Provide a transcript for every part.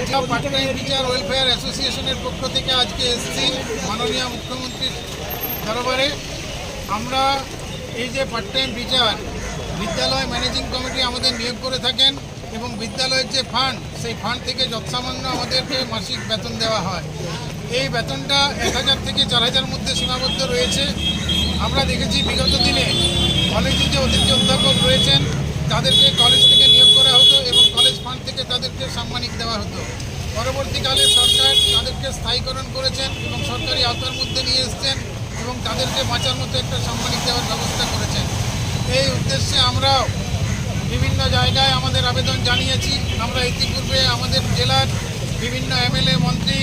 Part time teacher welfare অ্যাসোসিয়েশনের পক্ষ থেকে আজকে এসছি মাননীয় মুখ্যমন্ত্রীর দরবারে। আমরা এই যে পার্ট টাইম টিচার বিদ্যালয় ম্যানেজিং কমিটি আমাদের নিয়োগ করে থাকেন এবং বিদ্যালয়ের যে ফান্ড সেই ফান্ড থেকে যৎসামান্য আমাদেরকে মাসিক বেতন দেওয়া হয়। এই বেতনটা এক হাজার থেকে চার হাজার মধ্যে সীমাবদ্ধ রয়েছে। আমরা দেখেছি বিগত দিনে কলেজে যে অতিথি অধ্যাপক রয়েছেন, তাদেরকে কলেজ থেকে নিয়োগ করা হতো এবং কলেজ ফান্ড থেকে তাদেরকে সাম্মানিক দেওয়া হতো পরবর্তীকালে সরকার তাদেরকে স্থায়ীকরণ করেছেন এবং সরকারি আওতার মধ্যে নিয়ে এসছেন এবং তাদেরকে বাঁচার মতো একটা সাম্মানিক দেওয়ার ব্যবস্থা করেছেন। এই উদ্দেশ্যে আমরাও বিভিন্ন জায়গায় আমাদের আবেদন জানিয়েছি। আমরা ইতিপূর্বে আমাদের জেলার বিভিন্ন এমএলএ, মন্ত্রী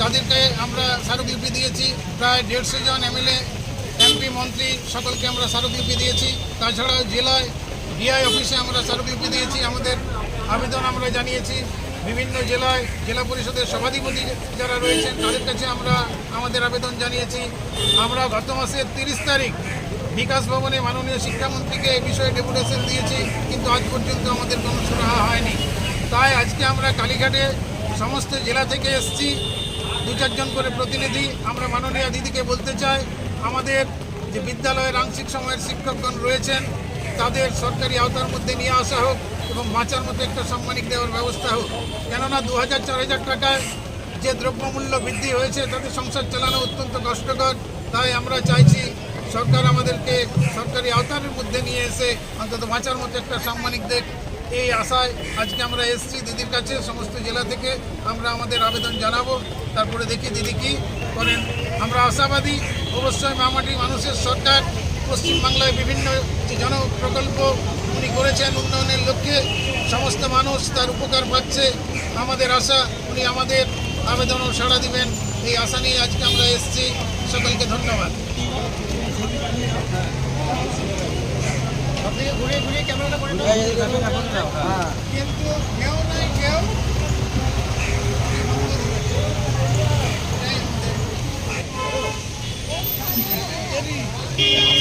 তাদেরকে আমরা স্মারকলিপি দিয়েছি। প্রায় দেড়শো জন এমএলএ, এমপি, মন্ত্রী সকলকে আমরা স্মারকলিপি দিয়েছি। তাছাড়াও জেলায় ডিআই অফিসে আমরা স্মারকলিপি দিয়েছি। আমাদের আবেদন আমরা জানিয়েছি। বিভিন্ন জেলায় জেলা পরিষদের সভাধিপতি যারা রয়েছেন, তাদের কাছে আমরা আমাদের আবেদন জানিয়েছি। আমরা গত মাসের তিরিশ তারিখ বিকাশ ভবনে মাননীয় শিক্ষামন্ত্রীকে এই বিষয়ে ডেপুটেশন দিয়েছি, কিন্তু আজ পর্যন্ত আমাদের কোনো সুরাহা হয়নি। তাই আজকে আমরা কালীঘাটে সমস্ত জেলা থেকে এসেছি। দু চারজন করে প্রতিনিধি, আমরা মাননীয় দিদিকে বলতে চাই, আমাদের যে বিদ্যালয়ের আংশিক সময়ের শিক্ষকগণ রয়েছেন তাদের সরকারি আওতার মধ্যে নিয়ে আসা হোক এবং বাঁচার মতো একটা সাম্মানিক দেওয়ার ব্যবস্থা হোক। কেননা দু হাজার চার হাজার টাকায় যে দ্রব্যমূল্য বৃদ্ধি হয়েছে, তাতে সংসার চালানো অত্যন্ত কষ্টকর। তাই আমরা চাইছি সরকার আমাদেরকে সরকারি আওতার মধ্যে নিয়ে এসে অন্তত বাঁচার মতো একটা সাম্মানিক দেখ এই আশায় আজকে আমরা এসেছি দিদির কাছে, সমস্ত জেলা থেকে। আমরা আমাদের আবেদন জানাব। তারপরে দেখি দিদি কি করেন। আমরা আশাবাদী, অবশ্যই মামাটি মানুষের সরকার। পশ্চিমবাংলায় বিভিন্ন জনপ্রকল্প উনি করেছেন উন্নয়নের লক্ষ্যে সমস্ত মানুষ তার উপকার পাচ্ছে আমাদের আশা উনি আমাদের আবেদনও সাড়া দিবেন এই আশা নিয়ে আজকে আমরা এসেছি সকলকে ধন্যবাদ কিন্তু কেউ কেউ Yeah.